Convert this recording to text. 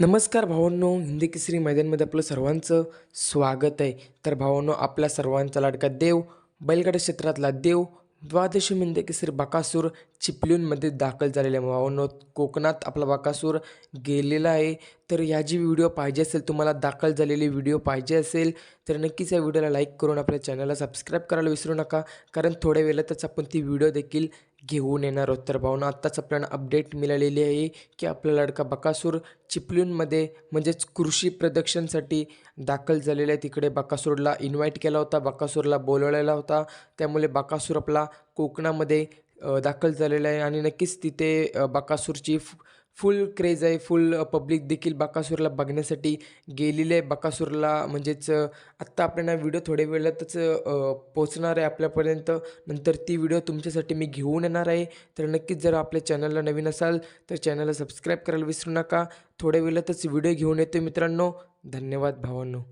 नमस्कार भावांनो हिंदी केसरी मैदानमध्ये आपलं सर्वांचं स्वागत आहे. तर भावांनो आपल्या सर्वांचा लाडका देव बैलगाडा क्षेत्रातला देव द्वादशी हिंदी केसरी बाकासूर चिपलूनमध्ये दाखल झालेल्या भावांनो कोकणात आपला बाकासूर गेलेला आहे. तर ह्या जी व्हिडिओ पाहिजे असेल तुम्हाला दाखल झालेली व्हिडिओ पाहिजे असेल तर नक्कीच या व्हिडिओला लाईक करून आपल्या चॅनलला सबस्क्राईब करायला विसरू नका. कारण थोड्या वेळातच आपण ती व्हिडिओ देखील घेऊन येणार आहोत. तर भावना आत्ताच आपल्याला अपडेट मिळालेली आहे की आपला लडका बकासूर चिपलूनमध्ये म्हणजेच कृषी प्रदर्शनसाठी दाखल झालेला आहे. तिकडे बकासूरला इन्व्हाइट केला होता बकासूरला बोलवलेला होता. त्यामुळे बकासूर आपला कोकणामध्ये दाखल झालेला आहे आणि नक्कीच तिथे बकासूरची फ फुल क्रेज आहे. फुल पब्लिक देखील बकासूरला बघण्यासाठी गेलेले आहे. बकासूरला म्हणजेच आत्ता आपल्याला व्हिडिओ थोड्या वेळातच पोचणार आहे आपल्यापर्यंत. नंतर ती व्हिडिओ तुमच्यासाठी मी घेऊन येणार आहे. तर नक्कीच जर आपल्या चॅनलला नवीन असाल तर चॅनलला सबस्क्राईब करायला विसरू नका. थोड्या वेळातच व्हिडिओ घेऊन येतो मित्रांनो. धन्यवाद भावांनो.